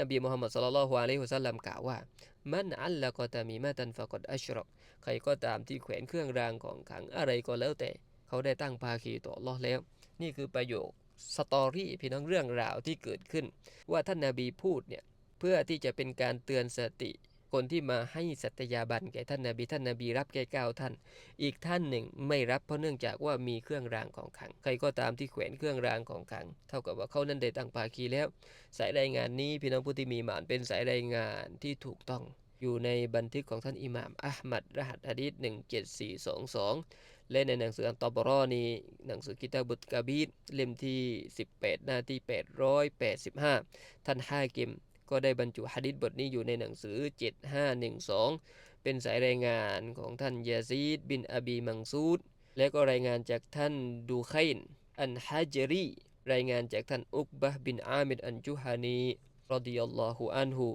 นบีมุฮัมมัดสุลลัลฮุอะลัยฮุสัลลัมกล่าวว่า มันอัลละกอตามีมาตันฟะกดอัชรอกใครก็ตามที่แขวนเครื่องรางของขังอะไรก็แล้วแต่ เขาได้ตั้งภาคีต่อลอแล้ว นี่คือประโยคสตอรี่พี่น้องเรื่องราวที่เกิดขึ้น ว่าท่านนาบีพูดเนี่ยเพื่อที่จะเป็นการเตือนสติ คนที่มาให้สัตยาบันแก่ท่านนาบีท่านนาบีรับแก่เก้าท่าน อีกท่านหนึ่งไม่รับเพราะเนื่องจากว่ามีเครื่องรางของขัง ใครก็ตามที่แขวนเครื่องรางของขัง เท่ากับว่าเขานั้นได้ตั้งภาคีแล้ว สายรายงานนี้พี่น้องผู้ที่มีหมานเป็นสายรายงานที่ถูกต้อง อยู่ในบันทึกของท่านอิหม่ามอัลมัดรหัสฮะดีษ17422 และในหนังสืออันตอบรอนีหนังสือกิตาบุตกาบีดเล่มที่ 18 หน้าที่ 885 ท่านฮากิม ก็ได้บรรจุฮะดิษบทนี้อยู่ในหนังสือ 7512 เป็นสายรายงานของท่านยาซีดบินอบีมังซูด และก็รายงานจากท่านดูไคนอันฮะจรี รายงานจากท่านอุกบะบินอามิดอันจุฮานีรดิยัลลอฮุอันฮุ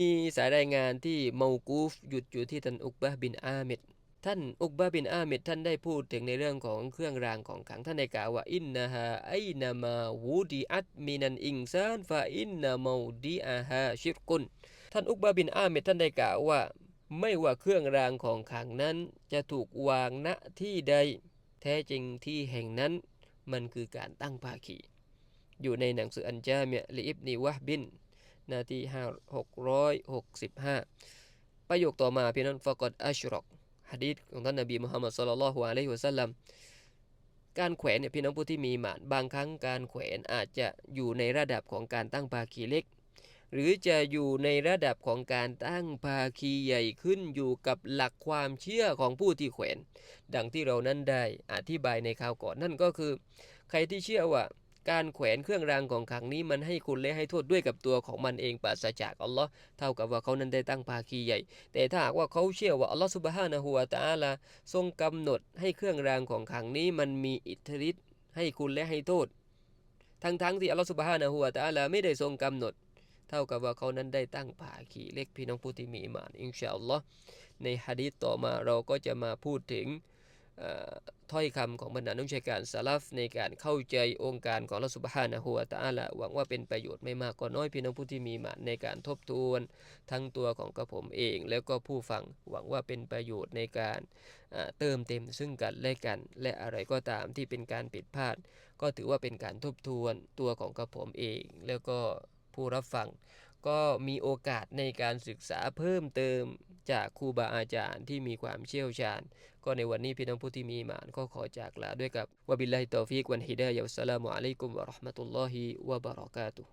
มีสายรายงานที่เมากูฟหยุดอยู่ที่ท่านอุกบะบินอามิด ท่านอุกบะบินอามิดท่านได้พูดถึงในเรื่องของเครื่องรางของขลังท่านได้กล่าวว่าอินนาฮาไอนามาวูดีอัตมินันอิงซานฟาอินนามาดีอาฮาชิรกุนท่านอุกบะบินอามิดท่านได้กล่าวว่า ไม่ว่าเครื่องรางของขลังนั้นจะถูกวางณที่ใด แท้จริงที่แห่งนั้น มันคือการตั้งภาคีอยู่ในหนังสืออันจามียลิอิบนีวะบินนาที665ประโยคต่อมาพี่น้องฟกอดอัชรอก ฮะดีษของท่านนบีมุฮัมมัดสุลลัลฮุอะลัยฮิวะสัลลัมการแขวนเนี่ยพี่น้องผู้ที่มีหมานบางครั้งการแขวนอาจจะอยู่ในระดับของการตั้งภาคีเล็ก หรือจะอยู่ในระดับของการตั้งภาคีใหญ่ขึ้นอยู่กับหลักความเชื่อของผู้ที่แขวน ดังที่เรานั้นได้อธิบายในข่าวก่อนนั่นก็คือ ใครที่เชื่อว่า การแขวนเครื่องรางของขลังนี้มันให้คุณและให้โทษด้วยกับตัวของมันเองปราศจากอัลลอฮ์เท่ากับว่าเขานั้นได้ตั้งภาคีใหญ่ แต่ถ้าหากว่าเขาเชื่อว่าอัลลอฮ์สุบฮานะฮูวตาลาทรงกำหนดให้เครื่องรางของขลังนี้มันมีอิทธิฤทธิ์ให้คุณและให้โทษ ทั้งๆทที่อัลลอฮ์สุบฮานะฮูวตาลาไม่ได้ทรงกำหนด เท่ากับว่าเขานั้นได้ตั้งภาคีเล็กพี่น้องผู้ที่มีอิมานอินชาอัลลอฮ์ในฮะดีษต่อมาเราก็จะมาพูดถึง ถ้อยคำของบรรดานักวิชาการสลัฟในการเข้าใจองค์การของลอสุบฮานะฮูวตะอาละหวังว่าเป็นประโยชน์ไม่มากก็น้อยพี่น้องผู้ที่มีมาในการทบทวน ทั้งตัวของกระผมเอง แล้วก็ผู้ฟังหวังว่าเป็นประโยชน์ในการเติมเต็มซึ่งกันและกัน และอะไรก็ตามที่เป็นการผิดพลาด ก็ถือว่าเป็นการทบทวนตัวของกระผมเอง แล้วก็ผู้รับฟังก็มีโอกาสในการศึกษาเพิ่มเติมจากครูบาอาจารย์ที่มีความเชี่ยวชาญ ก็ในวันนี้พี่น้องผู้ที่มีมานก็ขอจากลาด้วยกับวะบิลลาฮิตอฟิกวันฮิดายะวัสสลามุอะลัยกุมวะราะห์มะตุลลอฮิวะบะเราะกาตุฮ์